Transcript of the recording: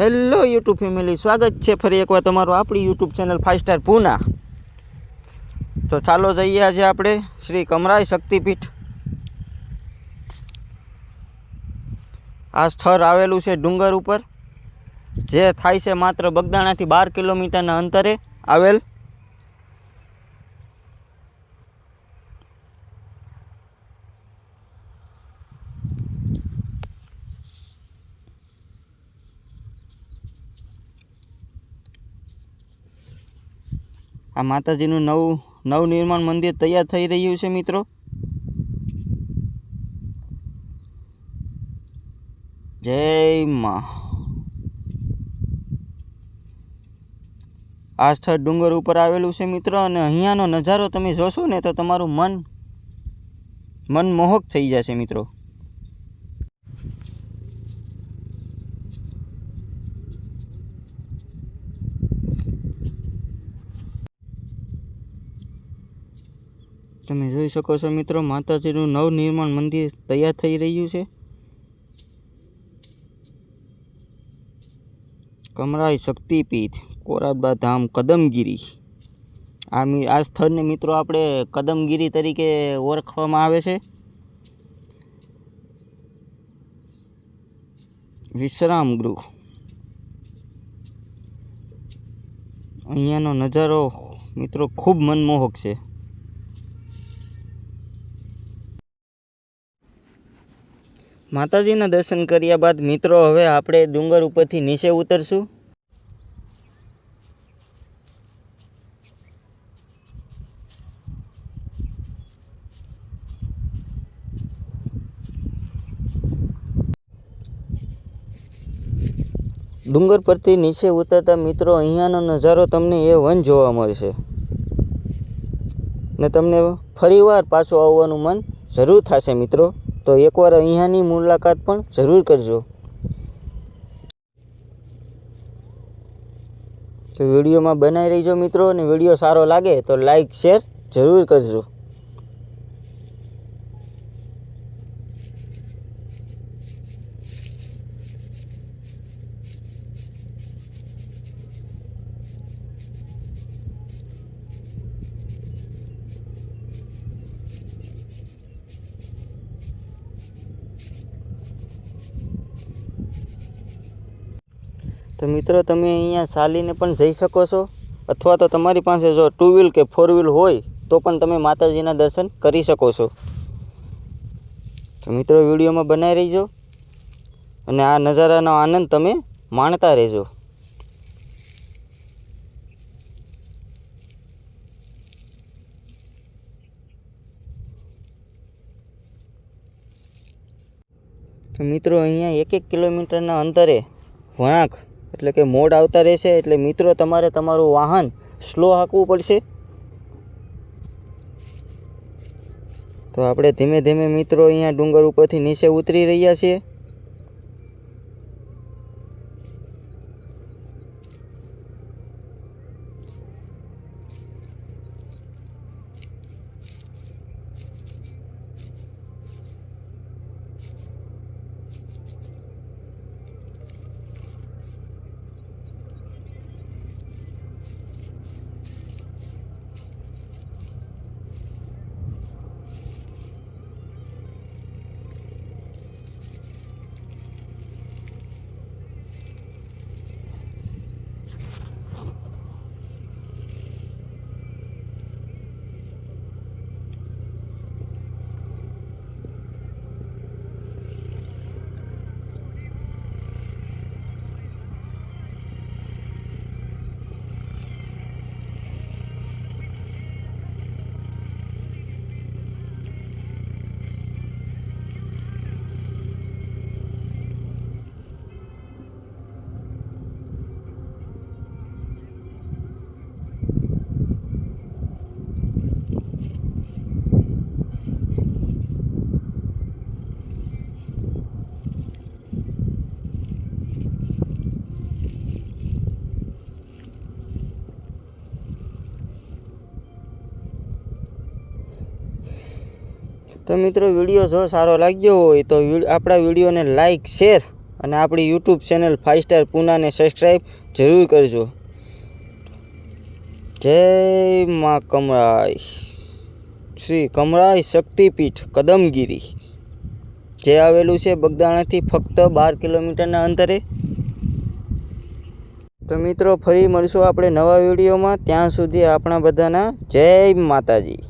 Hello YouTube family, સ્વાગત છે ફરી એકવાર તમારું આપણી YouTube channel five star Poona તો ચાલો જઈએ આજે આપણે શ્રી કમરાઈ શક્તિપીઠ. આ સ્થળ આવેલું છે ડુંગર ઉપર. જે થાય છે માત્ર બગદાણાથી બાર કિલોમીટરના અંતરે આવેલ આ માતાજીનું નવું નવનિર્માણ મંદિર તૈયાર થઈ રહ્યું છે, મિત્રો. જય માં. આ સ્થળ ડુંગર ઉપર આવેલું છે, મિત્રો, અને અહીંયાનો નજારો તમે જોશો ને તો તમારું મન મનમોહક થઈ જશે, મિત્રો. તમે જોઈ શકો છો મિત્રો, માતાજીનું નવનિર્માણ મંદિર તૈયાર થઈ રહ્યું છે. કમરાઈ શક્તિપીઠ કોરાબા ધામ, કદમગીરી. આ આ સ્થળને મિત્રો આપણે કદમગીરી તરીકે ઓળખવામાં આવે છે. વિશ્રામ ગૃહ. અહીંયાનો નજારો મિત્રો ખૂબ મનમોહક છે. માતાજીના દર્શન કર્યા બાદ મિત્રો, હવે આપણે ડુંગર ઉપરથી નીચે ઉતરશું. ડુંગર પરથી નીચે ઉતરતા મિત્રો, અહીંયાનો નજારો તમને એ વન જોવા મળશે. ને તમને ફરીવાર પાછું આવવાનું મન જરૂર થશે મિત્રો. તો એકવાર અહીંયાની મુલાકાત પણ જરૂર કરજો. તો વિડીયોમાં બનાવી રહીજો મિત્રો, અને વીડિયો સારો લાગે તો લાઈક શેર જરૂર કરજો. તો મિત્રો, તમે અહીંયા ચાલીને પણ જઈ શકો છો. અથવા તો તમારી પાસે જો ટુ વ્હીલ કે ફોર વ્હીલ હોય, તો પણ તમે માતાજીના દર્શન કરી શકો છો. તો મિત્રો, વિડીયોમાં બનાવી રહીજો. અને આ નજારાનો આનંદ તમે માણતા રહેજો. તો મિત્રો, અહીંયા એક એક કિલોમીટરના અંતરે વળાંક એટલે કે મોડ આવતા રહેશે, એટલે મિત્રો, તમારે તમારું વાહન સ્લો હાંકવું પડશે. તો આપણે ધીમે ધીમે મિત્રો અહીંયા ડુંગર ઉપરથી નીચે ઉતરી રહ્યા છીએ. તો મિત્રો વીડિયો જો સારો લાગ્યો હોય તો આપણા વિડીયોને લાઇક શેર અને આપણી યુટ્યુબ ચેનલ ફાઇવ સ્ટાર પૂનાને સબસ્ક્રાઈબ જરૂર કરજો. જય મા કમરાય શ્રી કમરાય શક્તિપીઠ, કદમગીરી. જે આવેલું છે બગદાણાથી ફક્ત બાર કિલોમીટરના અંતરે. તો મિત્રો ફરી મળશું આપણે નવા વિડીયોમાં. ત્યાં સુધી આપણા બધાના જય માતાજી.